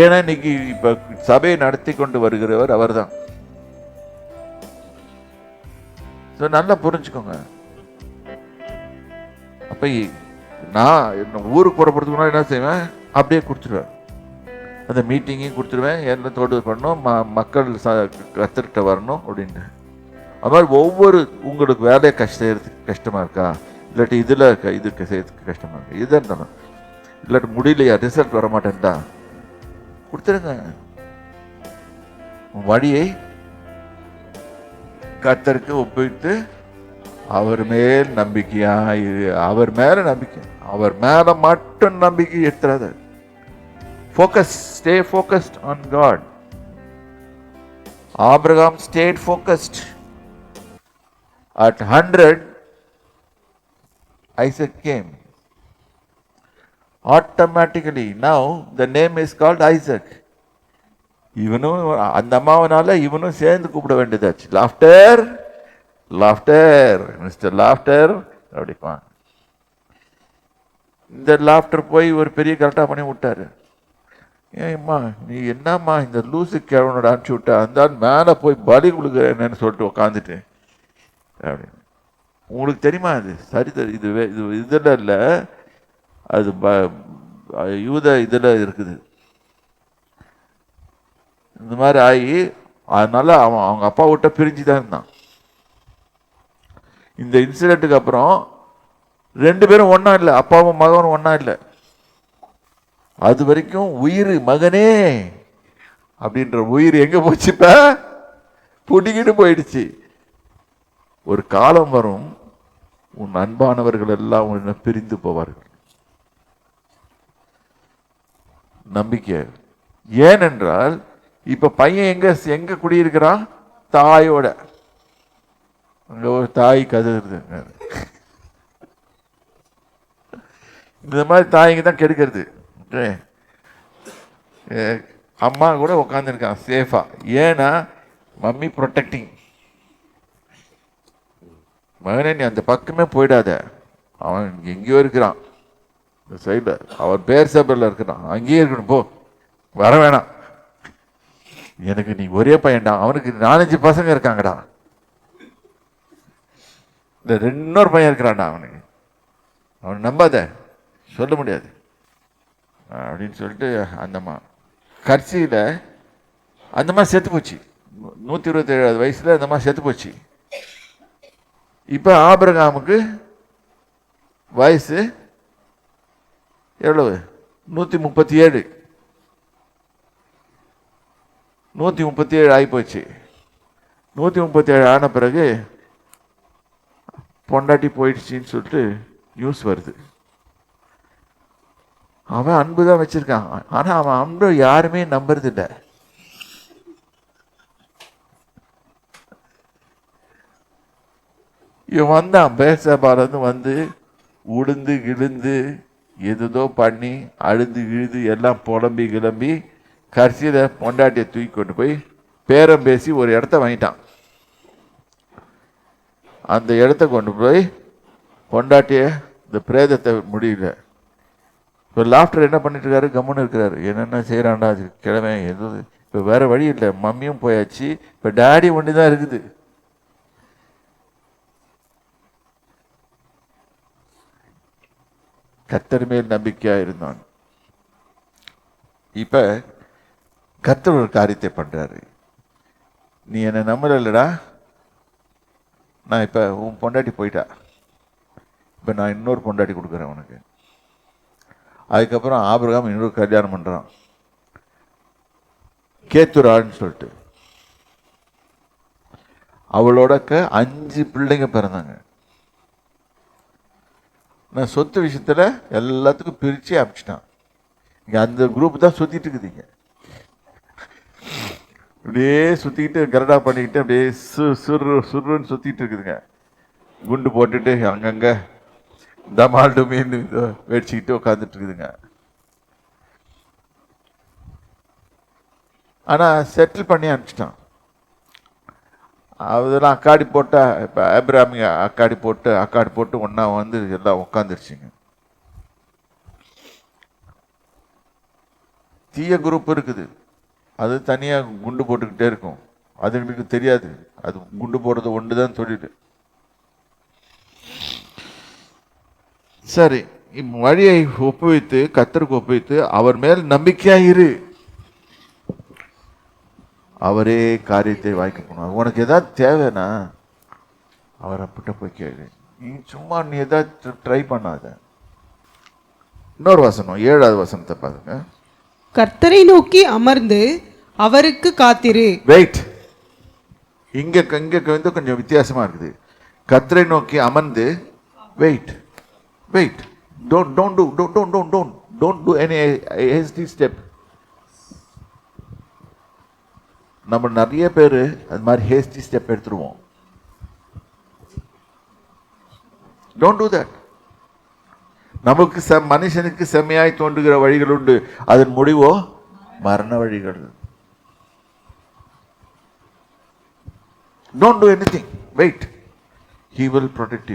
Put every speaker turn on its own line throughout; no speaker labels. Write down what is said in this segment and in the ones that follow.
ஏன்னா இன்னைக்கு இப்போ சபையை நடத்தி கொண்டு வருகிறவர் அவர்தான். ஸோ நல்லா புரிஞ்சுக்கோங்க. அப்போ நான் என்ன ஊருக்கு புறப்படுறதுக்கு முன்னாடி என்ன செய்வேன்? அப்படியே கொடுத்துருவேன் அந்த மீட்டிங்கையும் கொடுத்துருவேன். என்ன தோட்டம் பண்ணணும்? ம மக்கள் ச கற்றுக்கிட்ட வரணும் அப்படின்ட்டு. அது மாதிரி ஒவ்வொரு உங்களுக்கு வேலையை கஷ்ட செய்கிறதுக்கு கஷ்டமாக இருக்கா? இல்லாட்டி இதில் இதுக்கு செய்யறதுக்கு கஷ்டமாக இருக்கா? இதாக இருந்தாலும் இல்லாட்டி முடியலையா? ரிசல்ட் வர மாட்டேன்டா கொடுத்துருங்க வழியை கத்தருக்கு ஒப்பிட்டு அவர் மேல் நம்பிக்கையா இரு. அவர் மேல நம்பிக்கை. அவர் மேல மட்டும் நம்பிக்கை எடுத்துறாத. Focus stay focused on God Abraham stayed focused at hundred Isaac came automatically now the name is called Isaac இவனும் அந்த அம்மாவனால இவனும் சேர்ந்து கூப்பிட வேண்டியதாச்சு லாஃப்டர் லாஃப்டர் மிஸ்டர் லாஃப்டர் அப்படிப்பான் இந்த லாஃப்டர் போய் ஒரு பெரிய கரெக்டாக பண்ணி விட்டாரு. ஏம்மா நீ என்னம்மா இந்த லூசு கிழவனோட அனுப்பிச்சி விட்டா? அந்த மேலே போய் பலி கொடுக்குறேன்னு சொல்லிட்டு உக்காந்துட்டு. அப்படின்னு உங்களுக்கு தெரியுமா அது? சரி இது இது இதில் இல்லை. அது ப யூத இதில் இருக்குது. இந்த மாதிரி ஆகி அதனால அவன் அவங்க அப்பா விட்ட பிரிஞ்சு தான் இருந்தான். இந்த இன்சிடெண்ட்டுக்கு அப்புறம் ரெண்டு பேரும் ஒன்றா இல்லை அப்பாவும் மகனும் ஒன்றா இல்லை. அது வரைக்கும் உயிர் மகனே அப்படின்ற உயிர் எங்கே போச்சு இப்ப? புடிக்கிட்டு போயிடுச்சு. ஒரு காலம் வரும் உன் அன்பானவர்கள் எல்லாம் உன்னை பிரிந்து போவார்கள். நம்பிக்கை. ஏனென்றால் இப்போ பையன் எங்க எங்க குடியிருக்கிறான்? தாயோட. அங்கே ஒரு தாய் கதறுது இந்த மாதிரி தாய்ங்க தான் கெடுக்கிறது. ஏ, அம்மா கூட உட்காந்துருக்கான் சேஃபாக ஏன்னா மம்மி ப்ரொட்டக்டிங் மகனே நீ அந்த பக்கமே போயிடாத. அவன் எங்கேயோ இருக்கிறான். சைடில் அவன் பேர் சபையில் இருக்கிறான் அங்கேயே இருக்கணும் போ. வர வேணாம். எனக்கு நீ ஒரே பையன்டா. அவனுக்கு நாலஞ்சு பசங்க இருக்காங்கடா. இந்த ரெண்டு இன்னொரு பையன் இருக்கிறான்டா அவனுக்கு. அவன் நம்பாத. சொல்ல முடியாது. அப்படின்னு சொல்லிட்டு அந்தம்மா கட்சியில் அந்தம்மா செத்து போச்சு. நூற்றி இருபத்தேழாவது வயசில் அந்தம்மா செத்து போச்சு. இப்போ ஆபிரகாமுக்கு வயசு எவ்வளவு? நூற்றி முப்பத்தி ஏழு நூற்றி முப்பத்தி ஏழு ஆகிப்போச்சு நூற்றி முப்பத்தி ஏழு ஆன பிறகு பொண்டாட்டி போயிடுச்சின்னு சொல்லிட்டு நியூஸ் வருது. அவன் அன்பு தான் வச்சுருக்கான். ஆனால் அவன் அன்பு யாருமே நம்புறது இவன் வந்தான். பேசபாலேருந்து வந்து உளுந்து கிழுந்து எதுதோ பண்ணி அழுது இழுது எல்லாம் புலம்பி கிளம்பி கடைசியில் பொண்டாட்டியை தூக்கி கொண்டு போய் பேரம் பேசி ஒரு இடத்த வாங்கிட்டான். அந்த இடத்த கொண்டு போய் பொண்டாட்டிய இந்த பிரேதத்தை முடியல. இப்போ லாஃப்டர் என்ன பண்ணிட்டு இருக்காரு? கம்முன்னு இருக்கிறாரு. என்னென்ன செய்கிறான்டா அது கிழமை எது இப்போ வேறு வழி இல்லை. மம்மியும் போயாச்சு. இப்போ டேடி ஒண்டி தான் இருக்குது. கத்தர் மேல் நம்பிக்கையாக இருந்தான் இப்போ கத்தர் ஒரு காரியத்தை பண்ணுறாரு நீ என்னை நம்பலடா நான் இப்போ உன் பொண்டாட்டி போயிட்டா. இப்போ நான் இன்னொரு பொண்டாட்டி கொடுக்குறேன் உனக்கு. அதுக்கப்புறம் ஆபிரகாம் இன்னொரு கல்யாணம் பண்றான். கேத்துரான்னு சொல்லிட்டு. அவளோட க- அஞ்சு பிள்ளைங்க பிறந்தாங்க. நான் சொத்து விஷயத்தில் எல்லாத்துக்கும் பிரித்து அனுப்பிச்சிட்டான் இங்கே அந்த குரூப் தான் சுற்றிட்டு இருக்குதுங்க அப்படியே சுற்றிக்கிட்டு கரடா பண்ணிக்கிட்டு அப்படியே சு சுரு சுருன்னு சுற்றிட்டு இருக்குதுங்க. குண்டு போட்டுட்டு அங்கங்கே தமால் டுமீன் வெடிச்சுக்கிட்டு உட்காந்துட்டு இருக்குதுங்க. ஆனால் செட்டில் பண்ணி அனுப்பிச்சிட்டான் அதெல்லாம் அக்காடி போட்டா இப்போ ஆப்ராமிங்க அக்காடி போட்டு அக்காடி போட்டு ஒன்றா வந்து எல்லாம் உட்காந்துருச்சுங்க தீய குரூப் இருக்குது. அது தனியாக குண்டு போட்டுக்கிட்டே இருக்கும். அது எங்களுக்கு தெரியாது. அது குண்டு போடுறது ஒன்று தான் தொழில் சரி வழியை ஒப்புவித்து கத்தருக்கு ஒப்புவித்து அவர் மேல் நம்பிக்கையாக இரு. அவரே காரியத்தை வாய்க்க போனார். உனக்கு ஏதாவது தேவைன்னா அவர் அப்பட்ட போய் கேளு. நீ சும்மா நீ ஏதாவது ட்ரை பண்ணாத. இன்னொரு வசனம் ஏழாவது வசனத்தை பாருங்க.
கர்த்தரை நோக்கி அமர்ந்து அவருக்கு காத்திரு.
வெயிட் இங்க இங்க வந்து கொஞ்சம் வித்தியாசமா இருக்குது. கத்தரை நோக்கி அமர்ந்து wait wait don't don't do don't don't don't don't don't do any hasty step நம்ம நிறைய பேர் அது மாதிரி ஹேஸ்டி ஸ்டெப் எடுத்துருவோம். டோன்ட் டூ தட் நமக்கு செ மனுஷனுக்கு செம்மையாய் தோன்றுகிற வழிகள் உண்டு. அதன் முடிவோ மரண வழிகள். Don't do anything wait he will protect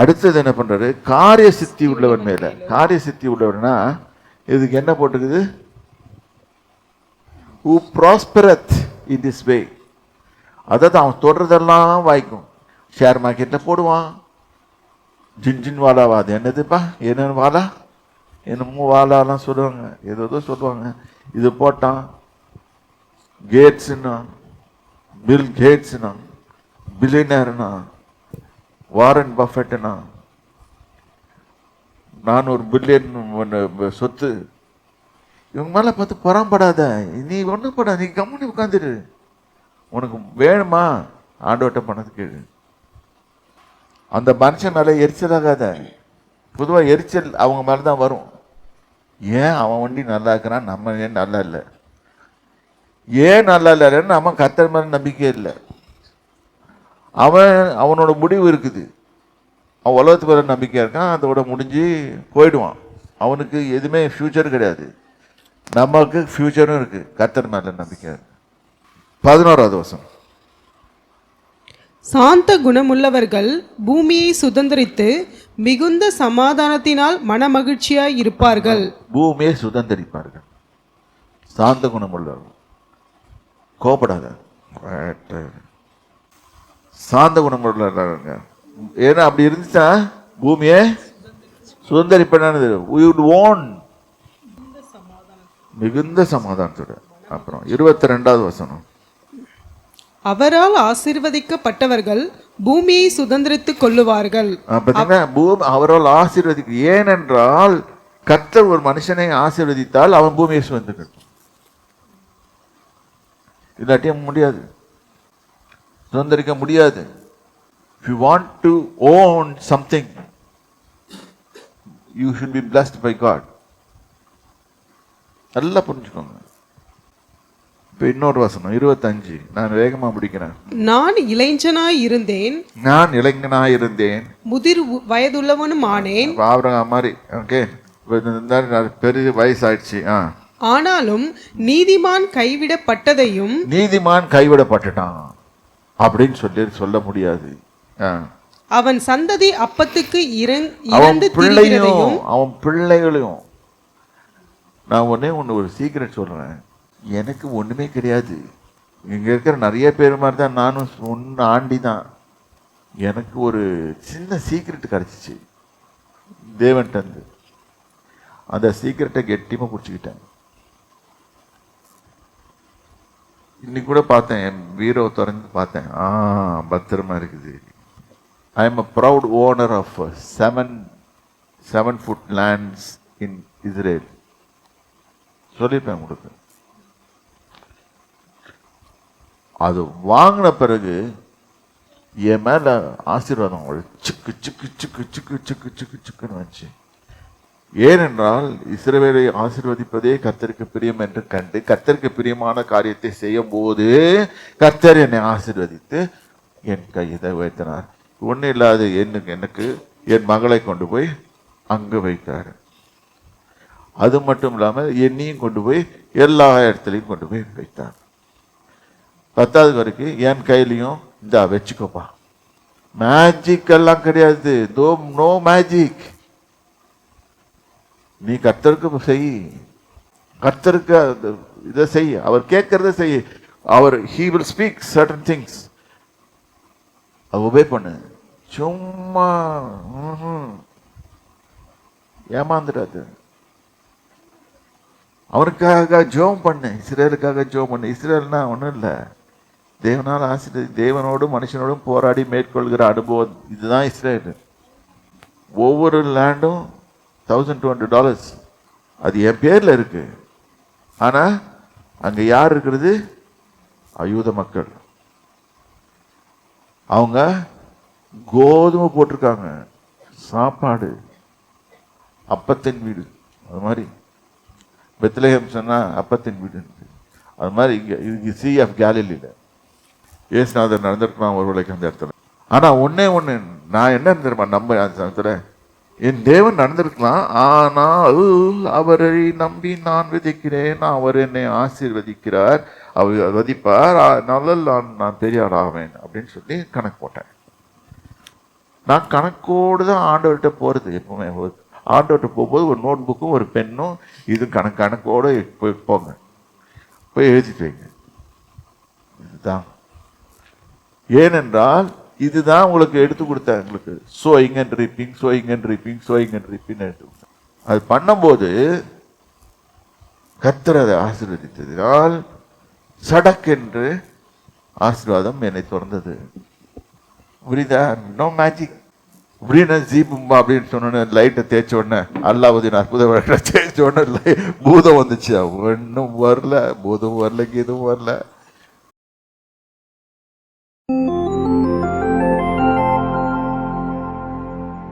அடுத்தது என்ன பண்ணுறாரு காரிய சித்தி உள்ளவன் மேலே. காரிய சித்தி உள்ளவன்னா இதுக்கு என்ன போட்டுக்குது? ஹூ ப்ராஸ்பரத் இன் திஸ் வே அதாவது அவன் தொடுறதெல்லாம் வாய்க்கும். ஷேர் மார்க்கெட்டில் போடுவான். ஜின்ஜின் வாலாவா அது என்னதுப்பா? என்னென்ன வாலா? என்னமோ வாலாலாம் சொல்லுவாங்க. ஏதோ ஏதோ சொல்லுவாங்க. இது போட்டான். கேட்ஸ்னா பில் கேட்ஸ்னா பில்லினர்னா வாரன் பஃபெட்னா நான் ஒரு பில்லியன் சொத்து இவங்க மேலே பார்த்து பொறாம்படாத நீ ஒன்றும் படா நீ கம்முனி உட்காந்துரு உனக்கு வேணுமா? ஆண்டோட்டம் பண்ணதுக்கு அந்த மனுஷன் மேலே எரிச்சலாகாத பொதுவாக எரிச்சல் அவங்க மேலே தான் வரும். ஏன் அவன் வண்டி நல்லா இருக்கிறான் நம்ம ஏன் நல்லா இல்லை? ஏன் நல்லா இல்லைன்னு நம்ம கத்தர் மேலே நம்பிக்கை இல்லை. அவன் அவனோட முடிவு இருக்குது. அவன் உலகத்து மேலே நம்பிக்கையாக இருக்கான். அதோட முடிஞ்சு போயிடுவான். அவனுக்கு எதுவுமே ஃப்யூச்சர் கிடையாது. நமக்கு ஃப்யூச்சரும் இருக்குது கத்தர் மேலே இருக்கு பதினோராவது வருஷம்
சாந்த குணமுள்ளவர்கள் பூமியை சுதந்தரித்து மிகுந்த சமாதானத்தினால் மனமகிழ்ச்சியாய் இருப்பார்கள்
பூமியை சுதந்தரிப்பார்கள் சாந்த குணமுள்ளவர்கள் கோபப்படாத சாந்த குணமுள்ளவங்க ஏன்னா அப்படி இருந்துச்சா பூமியை சுதந்தரிப்பேன்னு ஓன் மிகுந்த சமாதானத்தோட அப்புறம் இருபத்தி ரெண்டாவது வசனம்.
அவரால் ஆசீர்வதிக்கப்பட்டவர்கள் பூமியை சுதந்திரித்துக் கொள்ளுவார்கள்.
பூமி அவரால் ஆசீர்வதிக்க ஏனென்றால் கர்த்தர் ஒரு மனுஷனை ஆசீர்வதித்தால் அவன் பூமியை சுதந்திரக்கட்டும். இல்லாட்டியும் முடியாது. சுதந்திரிக்க முடியாது. If you want to own something you should be blessed by god. நல்லா புரிஞ்சுக்கோங்க. இப்போ இன்னொரு வசனம் இருபத்தஞ்சு. நான் வேகமா முடிக்கிறேன்.
நான் இளைஞனாய் இருந்தேன்.
நான் இளைஞனாய் இருந்தேன்.
முதிர் வயதுள்ளவனும் ஆனேன்.
அப்ப ஆபிரகாம் மாதிரி ஓகே. பெரிய வயசாயிடுச்சு ஆ.
ஆனாலும் நீதிமான் கைவிடப்பட்டதையும்
நீதிமான் கைவிடப்பட்டுட்டான். அப்படின்னு சொல்லி சொல்ல முடியாது.
அவன் சந்ததி அப்பத்துக்கு இறங்
அவன்
இறந்து
பிள்ளையும் அவன் பிள்ளைகளையும் நான் உடனே ஒன்று ஒரு சீக்ரெட் சொல்கிறேன் எனக்கு ஒன்றுமே கிடையாது. இங்கே இருக்கிற நிறைய பேர் மாதிரி தான் நானும் ஒன்று ஆண்டி தான். எனக்கு ஒரு சின்ன சீக்ரெட் கிடச்சிச்சு. தேவன்கிட்ட அந்த சீக்கிரட்டை கெட்டியமாக பிடிச்சிக்கிட்டேன். இன்னைக்கு கூட பார்த்தேன். என் பீரோ திறந்து பார்த்தேன். ஆ பத்திரமா இருக்குது. I am a proud owner of seven seven foot lands in Israel சொல்லியிருப்பேன் உங்களுக்கு. அது வாங்கின பிறகு என் மேல ஆசீர்வாதம் சிக்கு சிக்கு சிக்கு சிக்கு சிக்கு சிக்கு சிக்குன்னு வந்துச்சு. ஏனென்றால் இஸ்ரவேலை ஆசீர்வதிப்பதே கர்த்தருக்கு பிரியம் என்று கண்டு கர்த்தருக்கு பிரியமான காரியத்தை செய்யும் போது கர்த்தர் என்னை ஆசீர்வதித்து என் கையை உயர்த்தினார். ஒன்றும் இல்லாத எனக்கு எனக்கு என் மகளை கொண்டு போய் அங்கு வைத்தார். அது மட்டும் இல்லாமல் என்னையும் கொண்டு போய் எல்லா இடத்துலையும் கொண்டு போய் வைத்தார். பத்தாவது வரைக்கும் என் கையிலையும் இந்தா வச்சுக்கோப்பா. மேஜிக் எல்லாம் கிடையாது. தோ நோ மேஜிக் நீ கர்த்தருக்கு செய். கர்த்தருக்கு இதை செய். அவர் கேட்கறத செய். அவர் he will speak certain things அது ஒபே பண்ணு. சும்மா ஏமாந்துடாது. அவருக்காக ஜோம் பண்ணு இஸ்ரேலுக்காக ஜோம் பண்ணு. இஸ்ரேல்னா ஒன்றும் இல்லை. தேவனால் ஆசிரியர் தேவனோடும் மனுஷனோடும் போராடி மேற்கொள்கிற அனுபவம் இதுதான் இஸ்ரேல். ஒவ்வொரு லேண்டும் தௌசண்ட் டூ ஹண்ட்ரட் டாலர்ஸ் அது என் பேரில் இருக்குது ஆனால் அங்கே யார் இருக்கிறது? அயூத மக்கள். அவங்க கோதுமை போட்டிருக்காங்க. சாப்பாடு. அப்பத்தின் வீடு. அது மாதிரி. பெத்லேஹம் சொன்னால் அப்பத்தின் வீடு அது மாதிரி இங்கே இது சி ஆஃப் கேலிலியில் ஏசுநாதர் நடந்திருக்கலாம் ஒரு வேளைக்கு அந்த இடத்துல ஆனால் ஒன்றே ஒன்று நான் என்ன தெரியுமா நம்ப அந்த சமயத்தில் என் தேவன் நடந்திருக்கலாம் ஆனால் அவரை நம்பி நான் விதிக்கிறேன் அவர் என்னை ஆசீர்வதிக்கிறார் அவர் வதிப்பார் நல்ல நான் நான் பெரிய ஆவேன் அப்படின்னு சொல்லி கணக்கு போட்டேன் நான் கணக்கோடு தான் ஆண்டவர்கிட்ட போகிறது எப்பவுமே ஒரு- போகும்போது ஒரு நோட் புக்கும் ஒரு பெண்ணும் இது கணக்கு கணக்கோடு போய் போங்க. போய் எழுதிட்டு வைங்க. இதுதான். ஏனென்றால் இதுதான் உங்களுக்கு எடுத்து கொடுத்தேன் உங்களுக்கு sowing and reaping sowing and reaping sowing and reaping எடுத்து கொடுத்தேன். அது பண்ணும்போது கர்த்தர் அதை ஆசீர்வதித்ததினால் சடக்கென்று ஆசீர்வாதம் என்னை திறந்தது. புரியுதா? நோ மேஜிக் அப்படின்னு ஜீபும்பா அப்படின்னு சொன்னோன்னே லைட்டை தேய்ச்ச உடனே அல்லாவுதீன் அற்புத வழக்கில் தேய்ச்ச உடனே பூதம் வந்துச்சு. ஒன்றும் வரல பூதம் வரல கீதும் வரல.